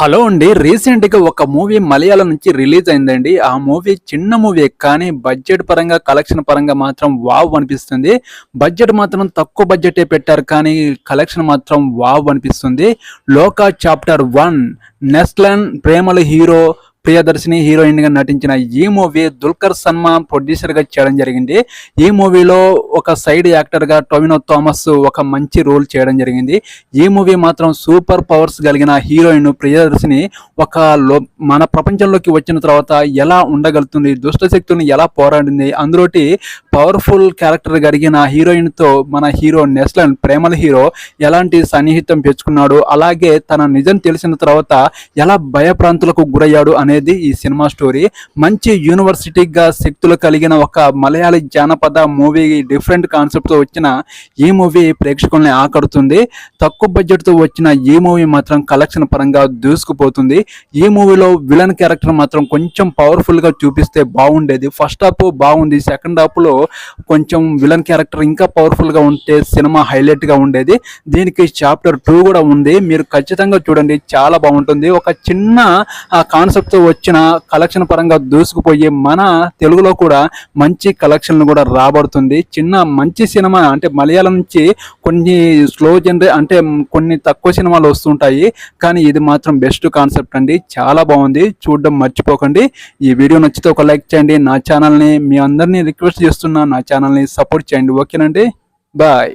Hello అండి. రీసెంట్గా ఒక మూవీ మలయాళం నుంచి రిలీజ్ అయిందండి. ఆ మూవీ చిన్న మూవీ కానీ బడ్జెట్ పరంగా కలెక్షన్ పరంగా మాత్రం వావ్ అనిపిస్తుంది. బడ్జెట్ మాత్రం తక్కువ బడ్జెటే పెట్టారు కానీ కలెక్షన్ మాత్రం వావ్ అనిపిస్తుంది. లోకా చాప్టర్ వన్ నెస్లన్ ప్రేమల హీరో ప్రియదర్శిని హీరోయిన్గా నటించిన ఈ మూవీ దుల్కర్ సల్మాన్ ప్రొడ్యూసర్గా చేయడం జరిగింది. ఈ మూవీలో ఒక సైడ్ యాక్టర్గా టొవినో థామస్ ఒక మంచి రోల్ చేయడం జరిగింది. ఈ మూవీ మాత్రం సూపర్ పవర్స్ కలిగిన హీరోయిన్ ప్రియదర్శిని ఒక లో మన ప్రపంచంలోకి వచ్చిన తర్వాత ఎలా ఉండగలుగుతుంది దుష్టశక్తుని ఎలా పోరాడింది అందులోటి పవర్ఫుల్ క్యారెక్టర్ కలిగిన హీరోయిన్తో మన హీరో నెస్లన్ ప్రేమల హీరో ఎలాంటి సన్నిహితం పెంచుకున్నాడు అలాగే తన నిజం తెలిసిన తర్వాత ఎలా భయప్రాంతులకు గురయ్యాడు అనేది ఈ సినిమా స్టోరీ. మంచి యూనివర్సిటీగా శక్తులు కలిగిన ఒక మలయాళీ జానపద మూవీ డిఫరెంట్ కాన్సెప్ట్తో వచ్చిన ఈ మూవీ ప్రేక్షకుల్ని ఆకడుతుంది. తక్కువ బడ్జెట్తో వచ్చిన ఈ మూవీ మాత్రం కలెక్షన్ పరంగా దూసుకుపోతుంది. ఈ మూవీలో విలన్ క్యారెక్టర్ మాత్రం కొంచెం పవర్ఫుల్గా చూపిస్తే బాగుండేది. ఫస్ట్ హాఫ్ బాగుంది సెకండ్ హాఫ్లో కొంచెం విలన్ క్యారెక్టర్ ఇంకా పవర్ఫుల్గా ఉంటే సినిమా హైలైట్గా ఉండేది. దీనికి చాప్టర్ టూ కూడా ఉంది. మీరు ఖచ్చితంగా చూడండి చాలా బాగుంటుంది. ఒక చిన్న కాన్సెప్ట్తో వచ్చిన కలెక్షన్ పరంగా దూసుకుపోయి మన తెలుగులో కూడా మంచి కలెక్షన్లు కూడా రాబడుతుంది. చిన్న మంచి సినిమా అంటే మలయాళం నుంచి కొన్ని స్లో జనరే అంటే కొన్ని తక్కువ సినిమాలు వస్తుంటాయి. కానీ ఇది మాత్రం బెస్ట్ కాన్సెప్ట్ అండి. చాలా బాగుంది. చూడడం మర్చిపోకండి. ఈ వీడియో నచ్చితే ఒక లైక్ చేయండి. నా ఛానల్ని మీ అందరినీ రిక్వెస్ట్ చేస్తున్నా నా ఛానల్ని సపోర్ట్ చేయండి. ఓకేనండి? బాయ్.